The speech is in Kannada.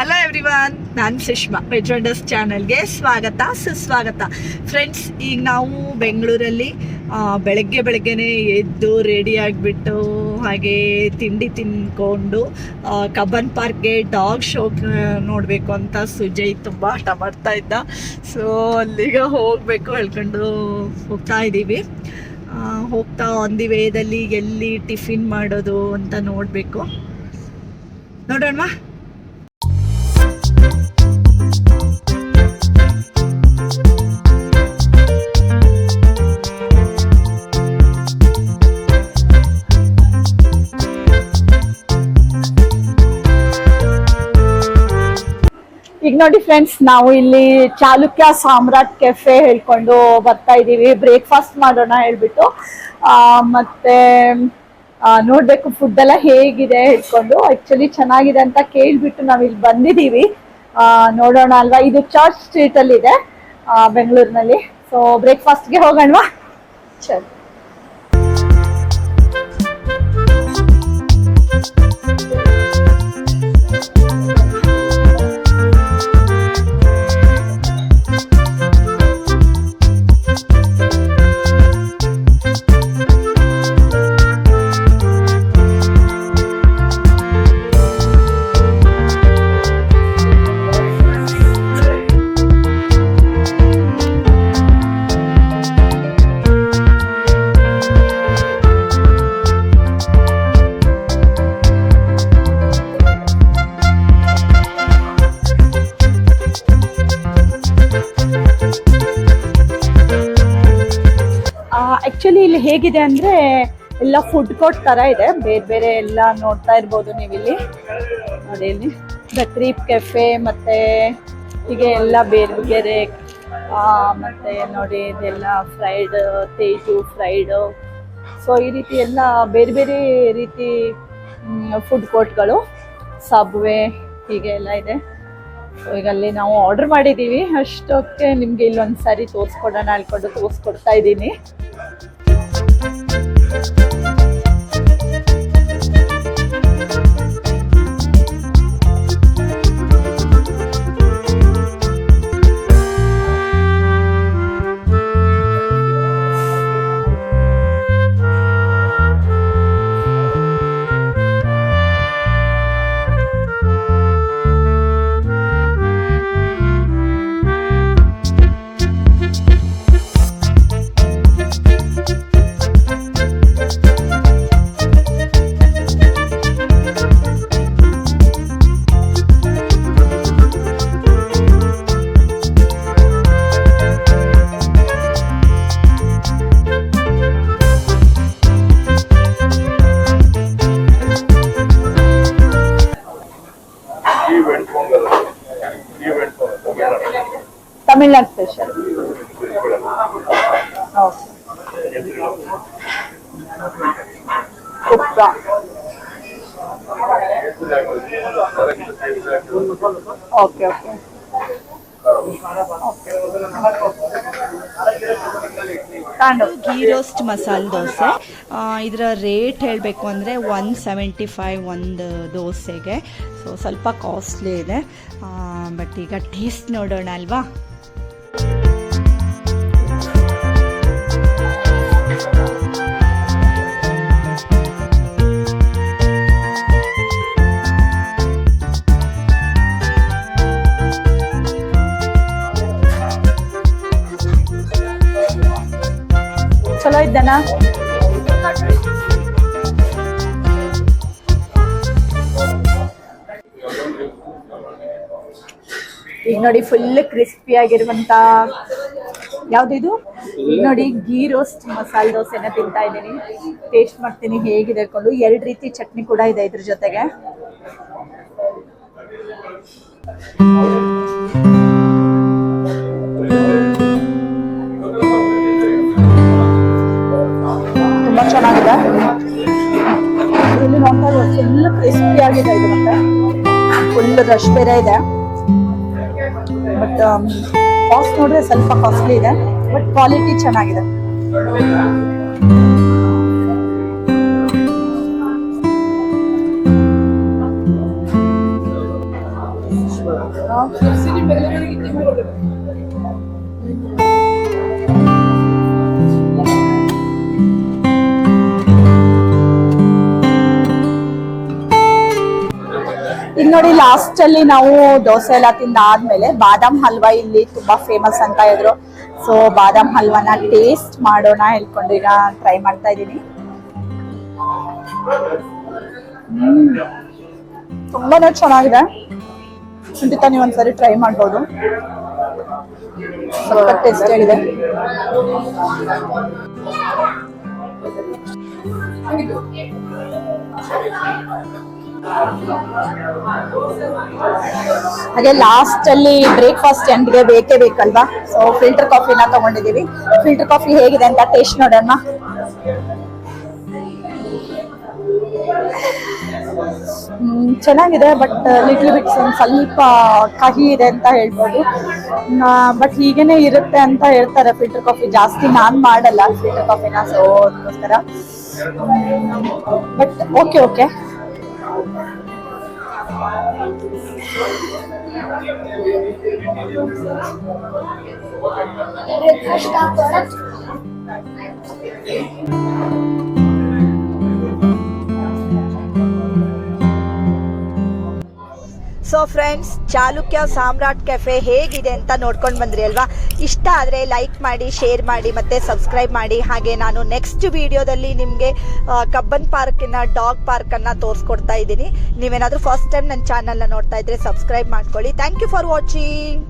ಹಲೋ ಎವ್ರಿವನ್ ನಾನು ಸುಷ್ಮಾ. ವೆಜ್ ಚಾನಲ್ಗೆ ಸ್ವಾಗತ, ಸುಸ್ವಾಗತ. ಫ್ರೆಂಡ್ಸ್ ಈಗ ನಾವು ಬೆಂಗಳೂರಲ್ಲಿ ಬೆಳಗ್ಗೆ ಬೆಳಗ್ಗೆನೆ ಎದ್ದು ರೆಡಿ ಆಗಿಬಿಟ್ಟು, ಹಾಗೆ ತಿಂಡಿ ತಿನ್ಕೊಂಡು ಕಬ್ಬನ್ ಪಾರ್ಕ್ಗೆ ಡಾಗ್ ಶೋ ನೋಡಬೇಕು ಅಂತ ಸುಜಯ್ ತುಂಬ ಹಠ ಮಾಡ್ತಾ ಇದ್ದ. ಸೊ ಅಲ್ಲಿಗೆ ಹೋಗಬೇಕು ಹೇಳ್ಕೊಂಡು ಹೋಗ್ತಾ ಇದ್ದೀವಿ. ಹೋಗ್ತಾ ಆನ್ ದಿ ವೇದಲ್ಲಿ ಎಲ್ಲಿ ಟಿಫಿನ್ ಮಾಡೋದು ಅಂತ ನೋಡಬೇಕು. ನೋಡೋಣ ನೋಡಿ ಫ್ರೆಂಡ್ಸ್ ನಾವು ಇಲ್ಲಿ ಚಾಲುಕ್ಯ ಸಾಮ್ರಾಟ್ ಕೆಫೆ ಹೇಳ್ಕೊಂಡು ಬರ್ತಾ ಇದೀವಿ. ಬ್ರೇಕ್ಫಾಸ್ಟ್ ಮಾಡೋಣ ಹೇಳ್ಬಿಟ್ಟು. ಮತ್ತೆ ನೋಡ್ಬೇಕು ಫುಡ್ ಎಲ್ಲ ಹೇಗಿದೆ ಹೇಳ್ಕೊಂಡು. ಆಕ್ಚುಲಿ ಚೆನ್ನಾಗಿದೆ ಅಂತ ಕೇಳ್ಬಿಟ್ಟು ನಾವು ಇಲ್ಲಿ ಬಂದಿದೀವಿ. ಆ, ನೋಡೋಣ ಅಲ್ವಾ? ಇದು ಚರ್ಚ್ ಸ್ಟ್ರೀಟ್ ಅಲ್ಲಿ ಇದೆ ಬೆಂಗಳೂರಿನಲ್ಲಿ. ಸೊ ಬ್ರೇಕ್ಫಾಸ್ಟ್ಗೆ ಹೋಗೋಣವಾ? ಸರಿ ಹೇಗಿದೆ ಅಂದ್ರೆ ಎಲ್ಲ ಫುಡ್ ಕೋರ್ಟ್ ತರ ಇದೆ. ಬೇರೆ ಬೇರೆ ಎಲ್ಲ ನೋಡ್ತಾ ಇರ್ಬೋದು ನೀವು ಇಲ್ಲಿ ನೋಡಿ ಇಲ್ಲಿ ದ ಕ್ರೀಪ್ ಕೆಫೆ ಮತ್ತೆ ಹೀಗೆ ಎಲ್ಲ ಬೇರೆ ಬೇರೆ ಮತ್ತೆ ನೋಡಿ ಇದೆಲ್ಲ ಫ್ರೈಡ್ ತೇಜು ಫ್ರೈಡ್ ಸೊ ಈ ರೀತಿ ಎಲ್ಲ ಬೇರೆ ಬೇರೆ ರೀತಿ ಫುಡ್ ಕೋರ್ಟ್ಗಳು ಸಬ್ವೆ ಹೀಗೆ ಎಲ್ಲ ಇದೆ. ಸೊ ಈಗ ಅಲ್ಲಿ ನಾವು ಆರ್ಡರ್ ಮಾಡಿದ್ದೀವಿ ಅಷ್ಟಕ್ಕೆ ನಿಮಗೆ ಇಲ್ಲೊಂದು ಸಾರಿ ತೋರಿಸ್ಕೊಡೋಣ ಅಲ್ಕೊಂಡು ತೋರಿಸ್ಕೊಡ್ತಾ ಇದ್ದೀನಿ. Thank you. ಉಪ್ಪ okay okay ghee roast masala dosa ಇದರ ರೇಟ್ ಹೇಳಬೇಕು ಅಂದರೆ ಒನ್ ಸೆವೆಂಟಿ ಫೈವ್ ಒಂದು ದೋಸೆಗೆ. ಸೊ ಸ್ವಲ್ಪ ಕಾಸ್ಟ್ಲಿ ಇದೆ. ಬಟ್ ಈಗ ಟೇಸ್ಟ್ ನೋಡೋಣ ಅಲ್ವಾ? ಇದ್ದಾನ ಈಗ ನೋಡಿ ಫುಲ್ ಕ್ರಿಸ್ಪಿ ಆಗಿರುವಂತ ಯಾವ್ದಿದು ನೋಡಿ ಗೀ ರೋಸ್ಟ್ ಮಸಾಲೆ ದೋಸೆನ ತಿಂತಾ ಇದ್ದೀನಿ. ಟೇಸ್ಟ್ ಮಾಡ್ತೀನಿ ಹೇಗಿದೆ ಕೊಂಡು ಎರಡು ರೀತಿ ಚಟ್ನಿ ಕೂಡ ಇದೆ ಇದ್ರ ಜೊತೆಗೆ. ಇಲ್ಲಿ ನೋಡ್ತಾ ಫುಲ್ ಕ್ರಿಸ್ಪಿ ಆಗಿದೆ ಇದು ಮತ್ತೆ ಫುಲ್ ರಶ್ ಬೇರೆ ಇದೆ. ಬಟ್ ಕಾಸ್ಟ್ ನೋಡಿದ್ರೆ ಸ್ವಲ್ಪ ಕಾಸ್ಟ್ಲಿ ಇದೆ. ಬಟ್ ಕ್ವಾಲಿಟಿ ಚೆನ್ನಾಗಿದೆ. ನೋಡಿ ಲಾಸ್ಟ್ ಅಲ್ಲಿ ನಾವು ದೋಸೆ ಎಲ್ಲ ತಿಂದಾದ್ಮೇಲೆ ಬಾದಾಮ್ ಹಲ್ವಾ ಇಲ್ಲಿ ತುಂಬಾ ಫೇಮಸ್ ಅಂತ ಇದ್ರು ಸೊ ಬಾದಾಮ್ ಹಲ್ವಾನ ಟೇಸ್ಟ್ ಮಾಡೋಣ ಹೇಳ್ಕೊಂಡು ಈಗ ಟ್ರೈ ಮಾಡ್ತಾ ಇದ್ದೀನಿ. ತುಂಬಾನೇ ಚೆನ್ನಾಗಿದೆ. ಖಂಡಿತ ನೀವು ಒಂದ್ಸರಿ ಟ್ರೈ ಮಾಡ್ಬೋದು. ಟೇಸ್ಟ್ ಆಗಿದೆ ಹಾಗೆ ಲಾಸ್ಟ್ ಅಲ್ಲಿ ಬ್ರೇಕ್ಫಾಸ್ಟ್ ಎಂಡ್ಗೆ ಬೇಕೇ ಬೇಕಲ್ವಾ? ಸೊ ಫಿಲ್ಟರ್ ಕಾಫಿನ ತಗೊಂಡಿದೀವಿ ಫಿಲ್ಟರ್ ಕಾಫಿ ಹೇಗಿದೆ ಅಂತ ಟೇಸ್ಟ್ ನೋಡೋಣ. ಚೆನ್ನಾಗಿದೆ ಬಟ್ ಲಿಟ್ಲ್ ಬಿಟ್ಸ್ ಒಂದು ಸ್ವಲ್ಪ ಕಹಿ ಇದೆ ಅಂತ ಹೇಳ್ಬೋದು. ಬಟ್ ಹೀಗೇನೆ ಇರುತ್ತೆ ಅಂತ ಹೇಳ್ತಾರೆ ಫಿಲ್ಟರ್ ಕಾಫಿ ಜಾಸ್ತಿ ನಾನ್ ಮಾಡಲ್ಲ ಫಿಲ್ಟರ್ ಕಾಫಿನ ಸೊ ಅದಕ್ಕೋಸ್ಕರ. But okay okay Evet, taş kapları. So friends Chalukya Samrat cafe ಹೇಗಿದೆ ಅಂತ ನೋಡ್ಕೊಂಡು ಬಂದ್ರಿ ಅಲ್ವಾ? ಇಷ್ಟ ಆದರೆ ಲೈಕ್ ಮಾಡಿ ಶೇರ್ ಮಾಡಿ ಮತ್ತೆ ಸಬ್ಸ್ಕ್ರೈಬ್ ಮಾಡಿ. ಹಾಗೆ ನಾನು ನೆಕ್ಸ್ಟ್ ವಿಡಿಯೋದಲ್ಲಿ ನಿಮಗೆ ಕಬ್ಬನ್ ಪಾರ್ಕಿನ ಡಾಗ್ ಪಾರ್ಕನ್ನು ತೋರಿಸ್ಕೊಡ್ತಾ ಇದ್ದೀನಿ. ನೀವೇನಾದರೂ ಫಸ್ಟ್ ಟೈಮ್ ನನ್ನ ಚಾನಲ್ನ ನೋಡ್ತಾ ಇದ್ರೆ ಸಬ್ಸ್ಕ್ರೈಬ್ ಮಾಡ್ಕೊಳ್ಳಿ. Thank you for watching